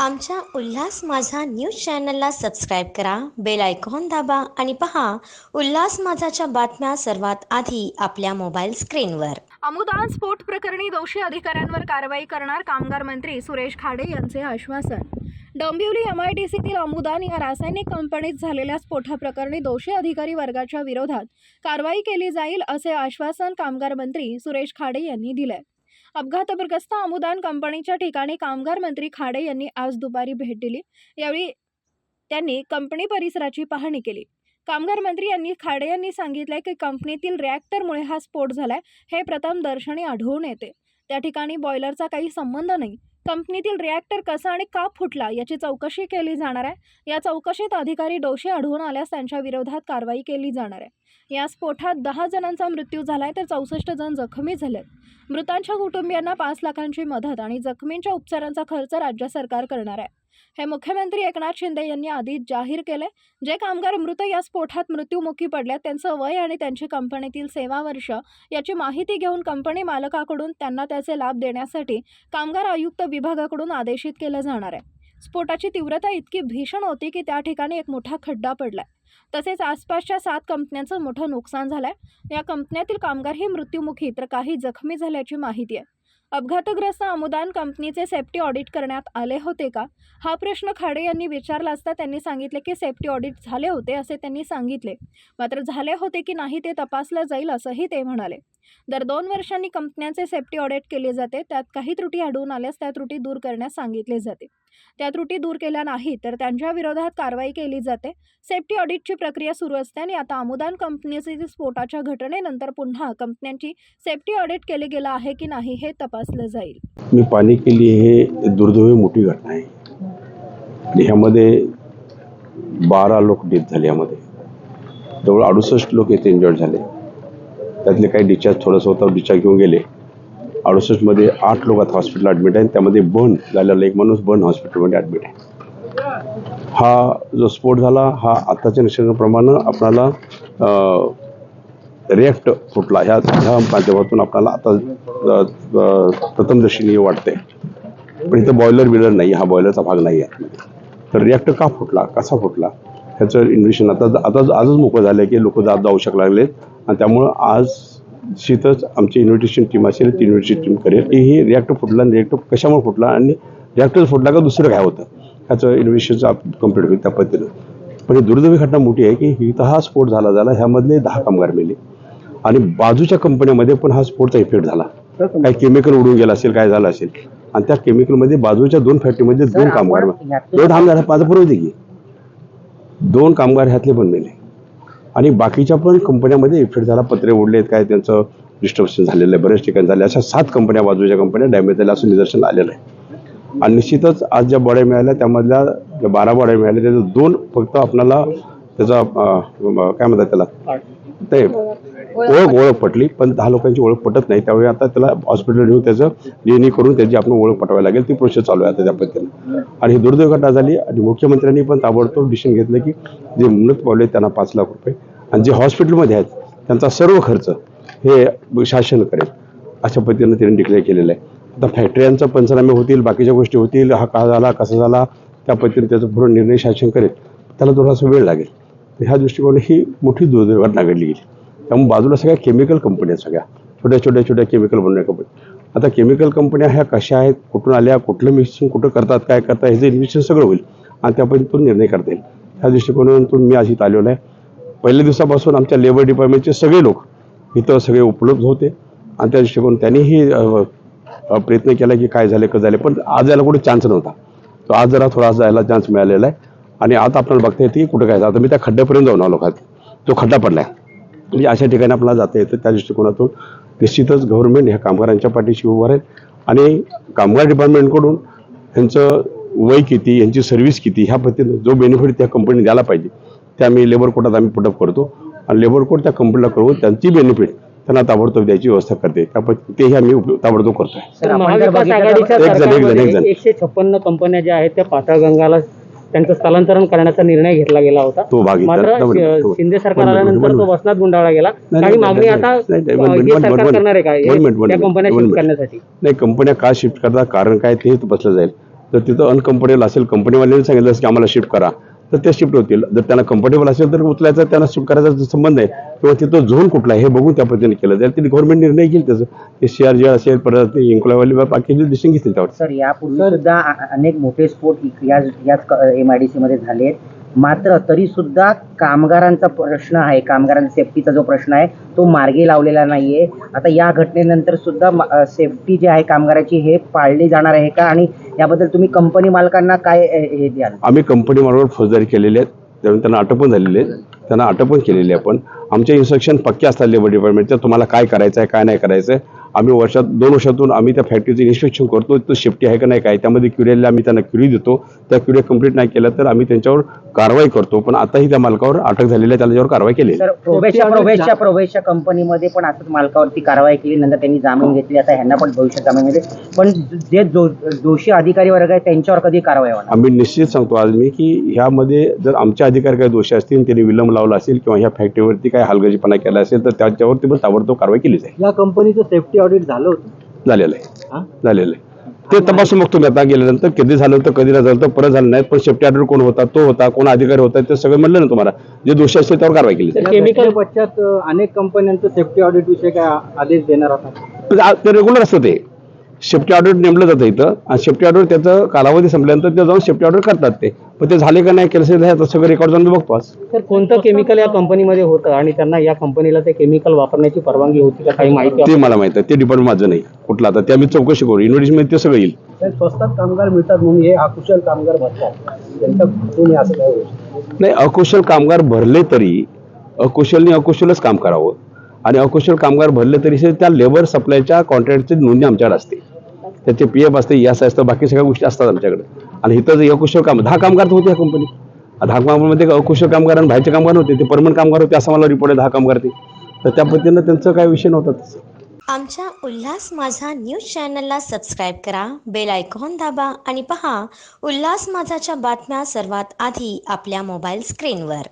आमच्या उल्हास माझा न्यूज चॅनलला सबस्क्राईब करा बेल आयकॉन दाबा आणि पहा उल्हास माझाच्या बातम्या सर्वात आधी आपल्या मोबाईल स्क्रीनवर. अमुदान स्फोट प्रकरणी दोषी अधिकाऱ्यांवर कारवाई करणार कामगार मंत्री सुरेश खाडे यांचे आश्वासन. डोंबिवली एम आय डी सीतील अमुदान या रासायनिक कंपनीत झालेल्या स्फोटाप्रकरणी दोषी अधिकारी वर्गाच्या विरोधात कारवाई केली जाईल असे आश्वासन कामगार मंत्री सुरेश खाडे यांनी दिले अपघातग्रस्त अमुदान कंपनीच्या ठिकाणी कामगार मंत्री खाडे यांनी आज दुपारी भेट दिली. यावेळी त्यांनी कंपनी परिसराची पाहणी केली. कामगार मंत्री यांनी खाडे यांनी सांगितलंय की कंपनीतील रिॲक्टरमुळे हा स्फोट झालाय हे प्रथम दर्शनी आढळून येते. त्या ठिकाणी बॉयलरचा काही संबंध नाही. कंपनीतील रिॲक्टर कसा आणि का फुटला याची चौकशी केली जाणार आहे. या चौकशीत अधिकारी दोषी आढळून आल्यास त्यांच्या विरोधात कारवाई केली जाणार आहे. या स्फोटात दहा जणांचा मृत्यू झालाय तर चौसष्ट जण जखमी झालेत. मृतांच्या कुटुंबियांना पाच लाखांची मदत आणि जखमींच्या उपचारांचा खर्च राज्य सरकार करणार आहे. हे मुख्यमंत्री एकनाथ शिंदे यांनी आधीच जाहीर केले. जे कामगार मृत या स्फोटात मृत्यूमुखी पडल्यात त्यांचं वय आणि त्यांची कंपनीतील सेवा वर्ष याची माहिती घेऊन कंपनी मालकाकडून त्यांना त्याचे लाभ देण्यासाठी कामगार आयुक्त विभागाकडून आदेशित केलं जाणार आहे. स्फोटाची तीव्रता इतकी भीषण होती की त्या ठिकाणी एक मोठा खड्डा पडलाय. तसेच आसपासच्या सात कंपन्यांचं मोठं नुकसान झालंय. या कंपन्यातील कामगारही मृत्युमुखी तर काही जखमी झाल्याची माहिती आहे. अपघातग्रस्त अनुदान कंपनीचे सेफ्टी ऑडिट करण्यात आले होते का? हा प्रश्न खाडे यांनी विचारला असता त्यांनी सांगितले की सेफ्टी ऑडिट झाले होते असे त्यांनी सांगितले. मात्र झाले होते की नाही ते तपासलं जाईल असंही ते म्हणाले. दर दोन वर्षांनी कंपन्यांचे सेफ्टी ऑडिट केले जाते त्यात काही त्रुटी आढळून आल्यास त्या त्रुटी दूर करण्यास सांगितले जाते. त्या त्रुटी दूर केल्या नाही तर त्यांच्या विरोधात कारवाई केली जाते. सेफ्टी ऑडिटची प्रक्रिया सुरू असते आणि आता अमुदान कंपनीचे स्फोटाच्या घटनेनंतर पुन्हा कंपन्यांची सेफ्टी ऑडिट केले गेलं आहे की नाही हे तपासलं जाईल. मी पाणी केली हे दुर्दैवी मोठी घटना आहे. ह्यामध्ये बारा लोक डेथ झाले यामध्ये जवळ अडुसष्ट लोक येथे इंजर्ड झाले. त्यातले काही डिस्चार्ज थोडंसं होतं डिस्चार्ज घेऊन गेले. अडुसष्टमध्ये आठ लोक आता हॉस्पिटल ॲडमिट आहे. त्यामध्ये बर्न झालेला एक माणूस बर्न हॉस्पिटलमध्ये ॲडमिट आहे. हा जो स्फोट झाला हा आत्ताच्या निष्कर्षाप्रमाणे आपल्याला रिॲक्ट फुटला. ह्या ह्या माध्यमातून आपल्याला आता प्रथमदर्शनीय वाटते. पण इथं बॉयलर बिलर नाही. हा बॉयलरचा भाग नाही आहे. तर रिॲक्टर का फुटला? कसा फुटला? ह्याचं इन्व्हेशन आता आता आजच मोकळं झालं की लोक जात जाऊ शकू लागलेत. आणि त्यामुळं आज निश्चितच आमची इन्व्हिटेशन टीम असेल ती इन्व्हिटेशन टीम करेल. की हे रिॲक्टर फुटला आणि रिॲक्टर कशामुळे फुटला आणि रिॲक्टर फुटला का दुसरं काय होतं? ह्याचं इन्व्हेस्टिगेशन कंप्लीट होईल त्या पद्धतीनं. पण ही दुर्दैवी घटना मोठी आहे की इथं हा स्फोट झाला झाला ह्यामधले दहा कामगार मेले. आणि बाजूच्या कंपन्यामध्ये पण हा स्फोटचा इफेक्ट झाला. काही केमिकल उडून गेलं असेल काय झालं असेल. आणि त्या केमिकलमध्ये बाजूच्या दोन फॅक्टरीमध्ये दोन कामगार दोन थांब झाला माझं पुरवते की. दोन कामगार ह्यातले पण मेले. आणि बाकीच्या पण कंपन्यामध्ये इफेक्ट झाला. पत्रे उडलेत काय त्यांचं डिस्ट्रक्शन झालेलं आहे बऱ्याच ठिकाणी झाले. अशा सात कंपन्या बाजूच्या कंपन्या डॅमेज झाल्या असं निदर्शन आलेलं आहे. आणि निश्चितच आज ज्या बॉड्या मिळाल्या त्यामधल्या ज्या बारा बॉड्या मिळाल्या त्याचं दोन फक्त आपणाला त्याचा काय म्हणतात त्याला? ते ओळख ओळख पटली. पण दहा लोकांची ओळख पटत नाही. त्यावेळी आता त्याला हॉस्पिटल नेऊन त्याचं डिएनए करून त्याची आपण ओळख पटवावी लागेल. ती प्रोसेस चालू आहे आता त्या पद्धतीनं. आणि ही दुर्दैव घटना झाली आणि मुख्यमंत्र्यांनी पण ताबडतोब डिसिशन घेतलं की जे मृत पावले त्यांना पाच लाख रुपये. आणि जे हॉस्पिटलमध्ये आहेत त्यांचा सर्व खर्च हे शासन करेल. अशा पद्धतीनं त्यांनी डिक्लेअर केलेलं आहे. आता फॅक्टऱ्यांचा पंचनामे होतील बाकीच्या गोष्टी होतील हा का झाला कसा झाला त्या पद्धतीने त्याचा पूर्ण निर्णय शासन करेल. त्याला थोडासा वेळ लागेल. ह्या दृष्टिकोनाने ही मोठी दुर्दैव घटना घडली गेली. त्यामुळे बाजूला सगळ्या केमिकल कंपन्या आहेत सगळ्या. छोट्या छोट्या छोट्या केमिकल बनवण्या कंपन्या आता केमिकल कंपन्या ह्या कशा आहेत कुठून आल्या कुठलं मिक्सिंग कुठं करतात काय करतात ह्याचं इन्व्हेस्टिगेशन सगळं होईल. आणि त्या तो निर्णय करता येईल. ह्या दृष्टिकोनातून मी आज इथं आलेलो आहे. पहिल्या दिवसापासून आमच्या लेबर डिपार्टमेंटचे सगळे लोक इथं सगळे उपलब्ध होते. आणि त्या दृष्टिकोन त्यांनीही प्रयत्न केला की काय झाले कसं झाले पण आज यायला कुठे चान्स नव्हता. तो आज जरा थोडा जायला चान्स मिळालेला आहे. आणि आता आपल्याला बघता येते की कुठं काय आता मी त्या खड्ड्यापर्यंत जाऊन आलो खात तो खड्डा पडला आहे म्हणजे अशा ठिकाणी आपल्याला जाता येतं. त्या दृष्टिकोनातून निश्चितच गव्हर्नमेंट ह्या कामगारांच्या पाठीशी उभं राहील. आणि कामगार डिपार्टमेंटकडून त्यांचं वय किती यांची सर्व्हिस किती ह्या पद्धतीने जो बेनिफिट त्या कंपनी द्यायला पाहिजे ते आम्ही लेबर कोर्टात आम्ही पुटअप करतो. आणि लेबर कोर्ट त्या कंपनीला कळवून त्यांची बेनिफिट त्यांना ताबडतोब द्यायची व्यवस्था करते. त्या तेही आम्ही उपयोग- ताबडतोब करतोय. एकशे छप्पन्न कंपन्या ज्या आहेत त्या पाताळगंगाला त्यांचं स्थलांतरण करण्याचा निर्णय घेतला गेला होता तो मात्र तो- शिंदे सरकार आल्यानंतर तो. वसनात गुंडाळला गेला काही मागणी आता सरकार. करणार आहे का One minute, one त्या minute, कंपन्या शिफ्ट. करण्यासाठी नाही कंपन्या का शिफ्ट करतात कारण काय ते तपासलं जाईल जर तिथं अनकम्फर्टेबल असेल कंपनीवाल्यांनी सांगितलं की आम्हाला शिफ्ट करा तर ते शिफ्ट होतील. जर त्यांना कम्फर्टेबल असेल तर उचलायचा त्यांना शिफ्ट करायचा जो संबंध आहे किंवा तिथं झोन कुठला आहे हे बघून त्या पद्धतीने केलं. जाईल तिथे गव्हर्नमेंट निर्णय घेईल त्याचं ते सी आर जे असेल परत इंक्वायवाली बाकीचे दिसून घेतील त्यावर. सर यापूर्वी सुद्धा अनेक मोठे स्फोट याच याच एम आय डी सी मध्ये झालेत. मात्र तरी सुद्धा कामगारांचा प्रश्न आहे. कामगारांचा सेफ्टीचा जो प्रश्न आहे तो मार्गी लावलेला नाहीये. आता या घटनेनंतर सुद्धा सेफ्टी जी आहे कामगाराची हे पाळली जाणार आहे का? आणि याबद्दल तुम्ही कंपनी मालकांना काय हे द्याल? आम्ही कंपनी मार्फत फौजदारी केलेली आहेत त्यामुळे त्यांना अटक पण झालेली आहे. त्यांना अटक पण केलेली आहे आपण. आमचे इन्स्ट्रक्शन पक्के असतात लेबर डिपार्टमेंटचे तुम्हाला काय करायचं आहे काय नाही करायचं आहे आम्ही वर्षात दोन वर्षातून आम्ही त्या फॅक्टरीचं इन्स्पेक्शन करतो तो सेफ्टी आहे का नाही काय? त्यामध्ये क्युरियरला आम्ही त्यांना क्युरी देतो. त्या क्युरिया कंप्लीट नाही केल्या तर आम्ही त्यांच्यावर कारवाई करतो. पण आताही त्या मालकावर अटक झालेली आहे त्याच्यावर कारवाई केली प्रोबेशच्या प्रोबेशच्या कंपनीमध्ये पण असंच मालकावरती कारवाई केली नंतर त्यांनी जामीन घेतली आता ह्यांना पण भविष्यात जामीन मिळते पण जे दोषी अधिकारी वर्ग आहे त्यांच्यावर कधी कारवाई होणार? आम्ही निश्चित सांगतो आज मी की ह्यामध्ये जर आमचे अधिकारी काही दोषी असतील त्यांनी विलंब लावला असेल किंवा ह्या फॅक्टरीवरती काय हलगर्जीपणा केला असेल तर त्याच्यावरती पण ताबडतोब कारवाई केली जाईल. या कंपनीचं सेफ्टी ऑडिट झालं होतं. झालेलं हा? आहे झालेलं आहे. ते तपासून बघतो मी आता. गेल्यानंतर कधी झालं होतं कधी नाही झालं तर परत झालं नाही. पण सेफ्टी ऑर्डर कोण होता तो होता कोण अधिकारी होता ते सगळं म्हणलं ना तुम्हाला. जे दोषी असतील त्यावर कारवाई केली. केमिकल पश्चात अनेक कंपन्यांचं सेफ्टी ऑडिट विषयी काय आदेश देणार होता पण आ- ते रेग्युलर असतं ते. सेफ्टी ऑर्डर नेमलं जातं इथं. आणि सेफ्टी ऑर्डर त्याचं कालावधी संपल्यानंतर ते जाऊन सेफ्टी ऑर्डर करतात ते. पण ते झाले का नाही केलं हे आता सगळं रेकॉर्ड जाऊन मी बघतो आज. तर कोणतं केमिकल या कंपनीमध्ये होतं? आणि त्यांना या कंपनीला ते केमिकल वापरण्याची परवानगी होती का? काही माहिती ते मला माहीत आहे. ते डिपार्टमेंट माझं नाही. कुठलं आता? ते आम्ही चौकशी करू. युनिव्हर्सिटीमध्ये ते सगळं येईल. स्वस्तात कामगार मिळतात म्हणून हे अकुशल कामगार भरतात. असं काय नाही अकुशल कामगार भरले तरी अकुशलने अकुशलच काम करावं. आणि अकुशल कामगार भरले तरी से त्या लेबर सप्लायच्या कॉन्ट्रॅक्टची नोंदणी आमच्याकडे असते. त्याचे पी एफ असते यास असतं बाकी सगळ्या गोष्टी असतात आमच्याकडे. आणि इथं जे अकुशल काम दहा कामगार होते या कंपनीत दहा कामगारमध्ये अकुशल कामगार आणि बाहेरचे कामगार होते ते परमनंट कामगार होते असं मला रिपोर्ट आहे दहा कामगार ते. तर त्या पद्धतीनं त्यांचं काय विषय नव्हता आमच्या उल्हास माझा न्यूज चॅनलला सबस्क्राईब करा बेल आयकॉन दाबा आणि पहा उल्हास माझाच्या बातम्या सर्वात आधी आपल्या मोबाईल स्क्रीनवर